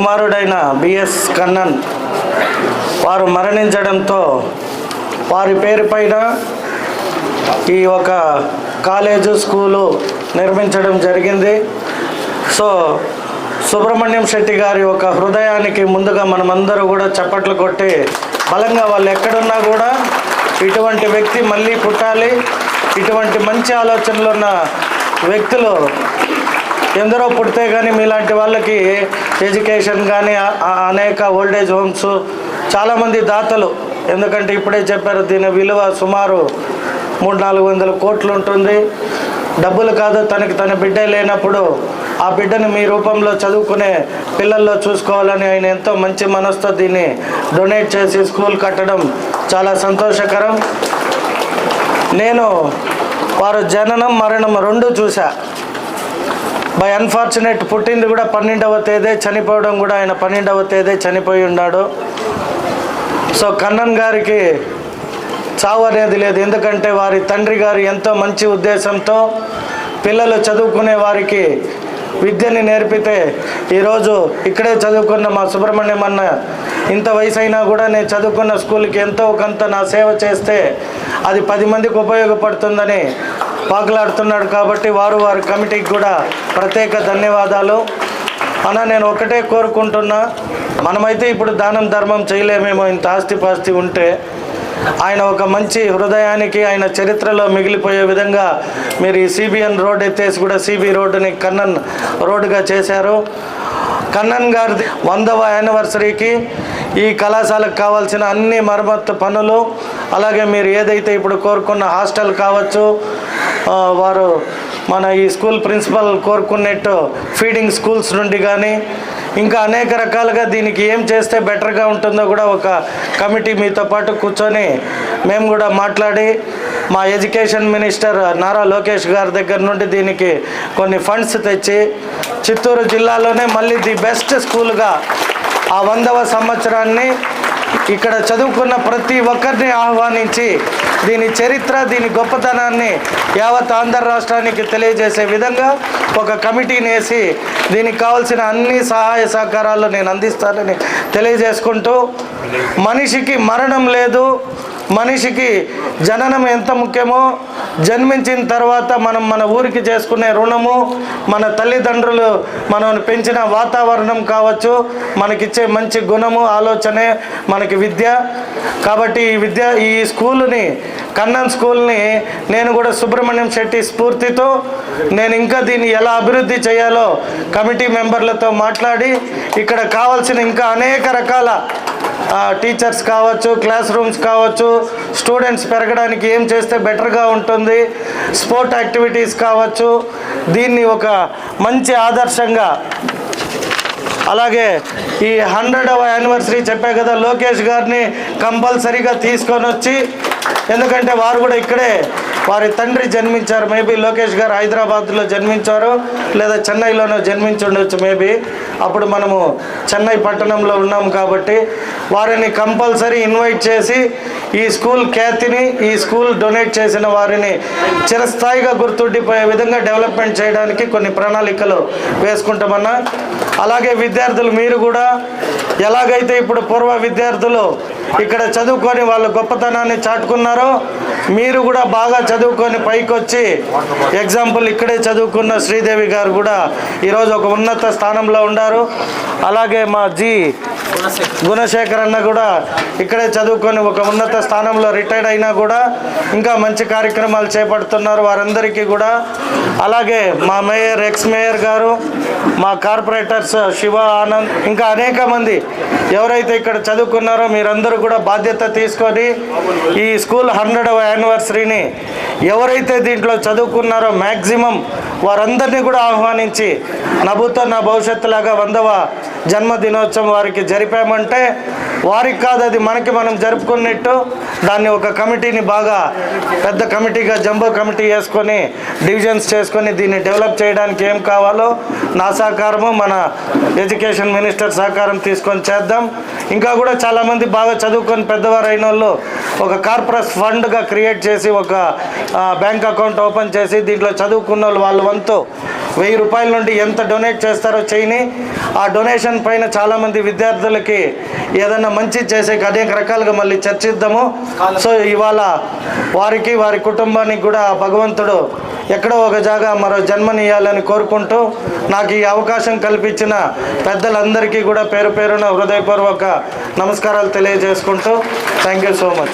కుమారుడైన బిఎస్ కన్నన్ వారు మరణించడంతో వారి పేరుపైన ఈ ఒక కాలేజు స్కూలు నిర్మించడం జరిగింది. సో సుబ్రహ్మణ్యం శెట్టి గారి ఒక హృదయానికి ముందుగా మనమందరూ కూడా చప్పట్లు కొట్టి బలంగా వాళ్ళు ఎక్కడున్నా కూడా ఇటువంటి వ్యక్తి మళ్ళీ పుట్టాలి. ఇటువంటి మంచి ఆలోచనలు ఉన్న వ్యక్తులు ఎందరో పుడితే కానీ మీలాంటి వాళ్ళకి ఎడ్యుకేషన్ కానీ అనేక ఓల్డేజ్ హోమ్స్ చాలామంది దాతలు. ఎందుకంటే ఇప్పుడే చెప్పారు దీని విలువ సుమారు మూడు నాలుగు వందల కోట్లు ఉంటుంది. డబ్బులు కాదు తనకి తన బిడ్డ లేనప్పుడు ఆ బిడ్డను మీ రూపంలో చదువుకునే పిల్లల్లో చూసుకోవాలని ఆయన ఎంతో మంచి మనసుతో దీన్ని డొనేట్ చేసి స్కూల్ కట్టడం చాలా సంతోషకరం. నేను వారు జననం మరణం రెండు చూశా. బై అన్ఫార్చునేట్ పుట్టింది కూడా పన్నెండవ తేదీ చనిపోవడం కూడా ఆయన పన్నెండవ తేదీ చనిపోయి ఉన్నాడు. సో కన్నన్ గారికి చావు అనేది లేదు. ఎందుకంటే వారి తండ్రి గారు ఎంతో మంచి ఉద్దేశంతో పిల్లలు చదువుకునే వారికి విద్యని నేర్పితే ఈరోజు ఇక్కడే చదువుకున్న మా సుబ్రహ్మణ్యం అన్న ఇంత వయసు అయినా కూడా నేను చదువుకున్న స్కూల్కి ఎంతో కొంత నా సేవ చేస్తే అది పది మందికి ఉపయోగపడుతుందని పాకులాడుతున్నాడు కాబట్టి వారు వారి కమిటీకి కూడా ప్రత్యేక ధన్యవాదాలు. అన్న నేను ఒకటే కోరుకుంటున్నా. మనమైతే ఇప్పుడు దానం ధర్మం చేయలేమేమో ఇంత ఆస్తి పాస్తి ఉంటే. ఆయన ఒక మంచి హృదయానికి ఆయన చరిత్రలో మిగిలిపోయే విధంగా మీరు ఈ సిబిఎన్ రోడ్ ఎత్తేసి కూడా సిబి రోడ్డుని కన్నన్ రోడ్డుగా చేశారు. కన్నన్ గారి వందవ యానివర్సరీకి ఈ కళాశాలకు కావాల్సిన అన్ని మరమ్మత్తు పనులు అలాగే మీరు ఏదైతే ఇప్పుడు కోరుకున్న హాస్టల్ కావచ్చు వారు మన ఈ స్కూల్ ప్రిన్సిపల్ కోరుకున్నట్టు ఫీడింగ్ స్కూల్స్ నుండి కానీ ఇంకా అనేక రకాలుగా దీనికి ఏం చేస్తే బెటర్గా ఉంటుందో కూడా ఒక కమిటీ మీతో పాటు కూర్చొని మేము కూడా మాట్లాడి మా ఎడ్యుకేషన్ మినిస్టర్ నారా లోకేష్ గారి దగ్గర నుండి దీనికి కొన్ని ఫండ్స్ తెచ్చి చిత్తూరు జిల్లాలోనే మళ్ళీ ది బెస్ట్ స్కూల్గా ఆ వందవ సంవత్సరాన్ని ఇక్కడ చదువుకున్న ప్రతి ఒక్కరిని ఆహ్వానించి దీని చరిత్ర దీని గొప్పతనాన్ని యావత్ ఆంధ్ర రాష్ట్రానికి తెలియజేసే విధంగా ఒక కమిటీని వేసి దీనికి కావాల్సిన అన్ని సహాయ సహకారాలు నేను అందిస్తానని తెలియజేసుకుంటూ మనిషికి మరణం లేదు. మనిషికి జననం ఎంత ముఖ్యమో జన్మించిన తర్వాత మనం మన ఊరికి చేసుకునే రుణము మన తల్లిదండ్రులు మనం పెంచిన వాతావరణం కావచ్చు మనకిచ్చే మంచి గుణము ఆలోచనే మనకి విద్య. కాబట్టి ఈ విద్య ఈ స్కూలుని కన్నన్ స్కూల్ని నేను కూడా సుబ్రహ్మణ్యం శెట్టి స్ఫూర్తితో నేను ఇంకా దీన్ని ఎలా అభివృద్ధి చేయాలో కమిటీ మెంబర్లతో మాట్లాడి ఇక్కడ కావాల్సిన ఇంకా అనేక రకాల టీచర్స్ కావచ్చు క్లాస్ రూమ్స్ కావచ్చు స్టూడెంట్స్ పెరగడానికి ఏం చేస్తే బెటర్గా ఉంటుంది స్పోర్ట్ యాక్టివిటీస్ కావచ్చు దీన్ని ఒక మంచి ఆదర్శంగా అలాగే ఈ హండ్రెడవ యానివర్సరీ చెప్పే కదా లోకేష్ గారిని కంపల్సరీగా తీసుకొని వచ్చి ఎందుకంటే వారు కూడా ఇక్కడే వారి తండ్రి జన్మించారు. మేబీ లోకేష్ గారు హైదరాబాద్లో జన్మించారు లేదా చెన్నైలోనో జన్మించుండొచ్చు మేబీ. అప్పుడు మనము చెన్నై పట్టణంలో ఉన్నాం కాబట్టి వారిని కంపల్సరీ ఇన్వైట్ చేసి ఈ స్కూల్ ఖ్యాతిని ఈ స్కూల్ డొనేట్ చేసిన వారిని చిరస్థాయిగా గుర్తుండిపోయే విధంగా డెవలప్మెంట్ చేయడానికి కొన్ని ప్రణాళికలు వేసుకుంటామన్నా. అలాగే విద్యార్థులు మీరు కూడా ఎలాగైతే ఇప్పుడు పూర్వ విద్యార్థులు ఇక్కడ చదువుకొని వాళ్ళ గొప్పతనాన్ని చాటుకున్నారో మీరు కూడా బాగా చదువుకొని పైకి వచ్చి ఎగ్జాంపుల్ ఇక్కడే చదువుకున్న శ్రీదేవి గారు కూడా ఈరోజు ఒక ఉన్నత స్థానంలో ఉన్నారు అలాగే మా జీ గుణశేఖర్. అన్న కూడా ఇక్కడే చదువుకొని ఒక ఉన్నత స్థానంలో రిటైర్డ్ అయినా కూడా ఇంకా మంచి కార్యక్రమాలు చేపడుతున్నారు. వారందరికీ కూడా అలాగే మా మేయర్ ఎక్స్ మేయర్ గారు మా కార్పొరేటర్స్ శివ ఆనంద్ ఇంకా అనేక మంది ఎవరైతే ఇక్కడ చదువుకున్నారో మీరందరూ కూడా బాధ్యత తీసుకొని ఈ స్కూల్ హండ్రెడ్ యానివర్సరీని ఎవరైతే దీంట్లో చదువుకున్నారో మ్యాక్సిమం వారందరినీ కూడా ఆహ్వానించి నభూతో నా భవిష్యత్తు లాగా వందవ జన్మదినోత్సవం వారికి జరిపామంటే వారికి కాదు అది మనకి మనం జరుపుకున్నట్టు దాన్ని ఒక కమిటీని బాగా పెద్ద కమిటీగా జంబో కమిటీ వేసుకొని డివిజన్స్ చేసుకొని దీన్ని డెవలప్ చేయడానికి ఏం కావాలో నా సహకారము మన ఎడ్యుకేషన్ మినిస్టర్ సహకారం తీసుకొని చేద్దాం. ఇంకా కూడా చాలామంది బాగా చదువుకొని పెద్దవారు అయిన వాళ్ళు ఒక కార్పొరేట్ ఫండ్గా క్రియేట్ చేసి ఒక బ్యాంక్ అకౌంట్ ఓపెన్ చేసి దీంట్లో చదువుకున్న వాళ్ళు వాళ్ళ వంతు వెయ్యి రూపాయల నుండి ఎంత డొనేట్ చేస్తారో చేయని ఆ డొనేషన్ పైన చాలామంది విద్యార్థులకి ఏదైనా మంచి చేసే అనేక రకాలుగా మళ్ళీ చర్చిద్దాము. సో ఇవాళ వారికి వారి కుటుంబానికి కూడా భగవంతుడు ఎక్కడో ఒక జాగా మరో జన్మనియాలని కోరుకుంటూ నాకు ఈ అవకాశం కల్పించిన పెద్దలందరికీ కూడా పేరు పేరున హృదయపూర్వక నమస్కారాలు తెలియజేసుకుంటూ. Thank you so much